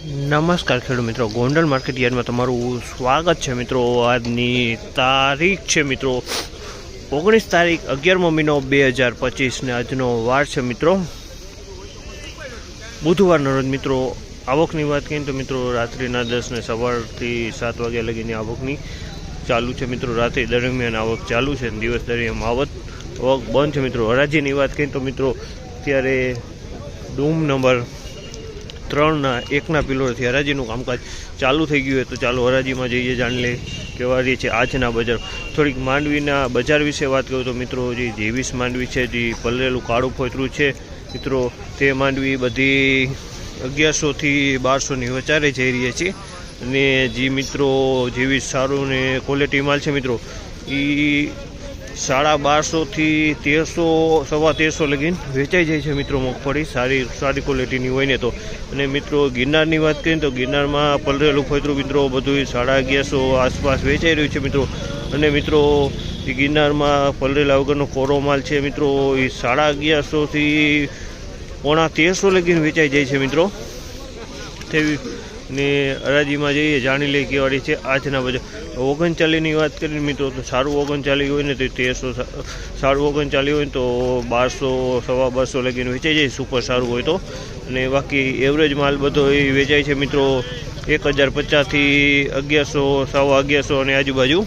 નમસ્કાર ખેડૂત મિત્રો. ગોંડલ માર્કેટ યાર્ડમાં તમારું સ્વાગત છે મિત્રો. આજની તારીખ છે મિત્રો ઓગણીસ તારીખ અગિયારમો મહિનો બે હજાર પચીસને આજનો વાર છે મિત્રો. બુધવારનો રોજ મિત્રો આવકની વાત કરીએ તો મિત્રો રાત્રિના દસને સવારથી સાત વાગ્યા લગીની આવકની ચાલુ છે મિત્રો. રાત્રિ દરમિયાન આવક ચાલુ છે દિવસ દરમિયાન આવક આવક બંધ છે મિત્રો. હરાજીની વાત કરીએ તો મિત્રો અત્યારે ડૂમ નંબર ત્રણના, એકના પિલોરથી હરાજીનું કામકાજ ચાલુ થઈ ગયું હોય તો ચાલો હરાજીમાં જઈએ, જાણી લઈએ કેવા રહી છે આજના બજાર. થોડીક માંડવીના બજાર વિશે વાત કરું તો મિત્રો, જે જેવીસ માંડવી છે, જે પલરેલું કાળું ફોતરું છે, મિત્રો, તે માંડવી બધી અગિયારસોથી બારસોની વચારે જઈ રહી છે અને જે મિત્રો જેવી સારું ને ક્વોલિટી માલ છે મિત્રો એ સાડા બારસોથી તેરસો, સવા તેરસો લગીન વેચાઈ જાય છે મિત્રો મગફળી, સારી સારી ક્વોલિટીની હોય ને તો. અને મિત્રો ગિરનારની વાત કરીએ તો ગિરનારમાં પલરેલું ફોતરું મિત્રો બધું સાડા અગિયારસો આસપાસ વેચાઈ રહ્યું છે મિત્રો. અને મિત્રો ગિરનારમાં પલરેલા વગરનો કોરો માલ છે મિત્રો, એ સાડા અગિયારસોથી પોણા તેરસો લગીન વેચાઈ જાય છે મિત્રો. તેવી ને હરાજીમાં જઈએ, જાણી લઈએ કેવાળી છે આજના બજાર ઓગણચાલીસની વાત કરીએ મિત્રો, તો સારું ઓગણચાલીસ હોય ને તો તેરસો સારું ઓગણચાલીસ હોય તો બારસો, સવા બારસો લગીને વેચાઈ જાય, સુપર સારું હોય તો. અને બાકી એવરેજ માલ બધો એ વેચાય છે મિત્રો, એક હજાર પચાસથી અગિયારસો, સવા અગિયારસો અને આજુબાજુ.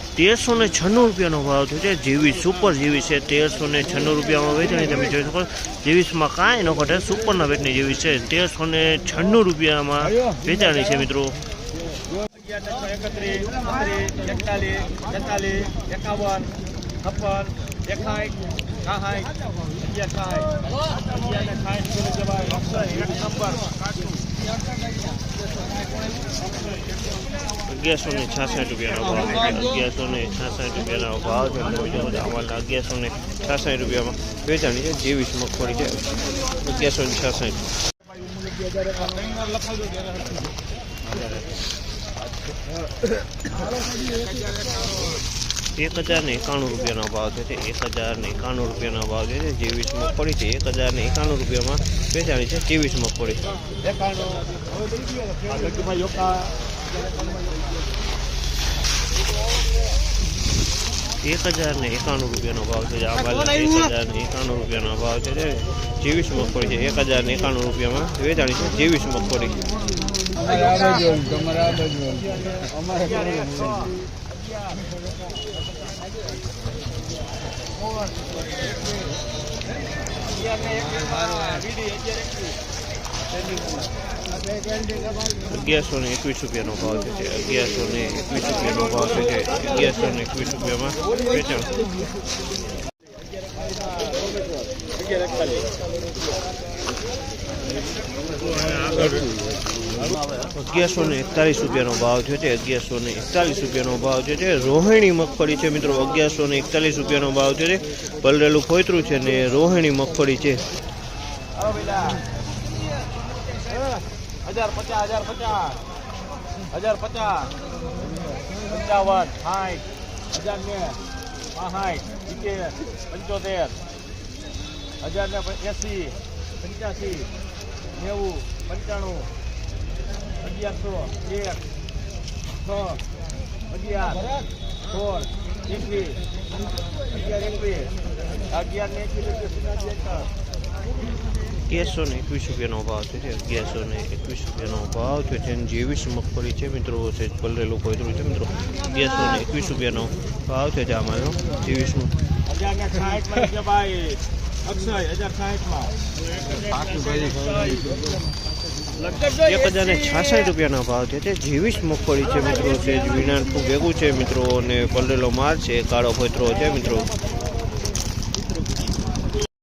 તેરસો ને છન્નું રૂપિયાનો ભાવ થયો છે જેવી સુપર જેવી છે તેરસો ને છન્નું રૂપિયામાં વેચાણી તમે જોઈ શકો જેવીસમાં કાંઈ ન ઘટે સુપરના વેચની જેવી છે તેરસો ને છન્નું રૂપિયામાં વેચાણી છે મિત્રો એક નંબર અગિયારસો ને છાસઠ રૂપિયાનો ભાવ અગિયારસો ને છાસઠ રૂપિયાનો ભાવ છે. અગિયારસો ને છાસઠ રૂપિયામાં વેચાણી છે. જેવીસ મગફળી છે. અગિયારસો ને છાસઠ. એક હજાર ને એકાણું રૂપિયાનો ભાવ છે તે એક હજાર ને એકાણું રૂપિયાનો ભાવ છે તે જેવીસ મગફળી છે, એક હજાર ને એકાણું રૂપિયામાં વેચાણી છે ત્રેવીસ મગફળી. એક હજાર ને એકાણું રૂપિયાનો ભાવ છે આ બાજુ એક હજાર ને એકાણું રૂપિયાનો ભાવ છે તે જેવીસ મગફળી છે, એક હજાર ને એકાણું રૂપિયામાં વેચાણી છે, જેવીસ મગફળી. અગિયારસો ને એકવીસ રૂપિયાનો ભાવ છે અગિયારસો ને એકવીસ રૂપિયાનો ભાવ છે અગિયારસો ને એકવીસ રૂપિયામાં વેચાણ. અગિયારસો એકતાલીસ રૂપિયાનો ભાવ થયો છે અગિયારસો ને એકતાલીસ રૂપિયાનો ભાવ થયો છે રોહિણી મગફળી છે મિત્રો અગિયારસો ને એકતાલીસ રૂપિયાનો ભાવ થયો છે પલરેલું ફોતરું છે ને રોહિણી મગફળી છે હજાર પચાસ હજાર પચાસ હજાર પચાસ પંચાવન સાઠ હજાર ને સાઠ સિત્તેર પંચોતેર હજાર ને એસી પંચ્યાસી નેવું પંચાણું અગિયારસો છ ને એકવીસ રૂપિયાનો ભાવ છે અગિયારસો ને એકવીસ રૂપિયાનો ભાવ છે જેની જેવીસ મગફળી છે મિત્રો છે પલરેલું એટલું છે મિત્રો અગિયારસો ને એકવીસ રૂપિયાનો ભાવ છે જે આમાંનો જેવીસનું હજાર ને અક્ષય હજાર સાઠમાં એક હજાર ને છાસઠ રૂપિયાના ભાવ છે. તે જેવીસ મગફળી છે મિત્રો. છે વિનાનું ભેગું છે મિત્રો અને પલરેલો માર છે. કાળો ફોતરો છે મિત્રો.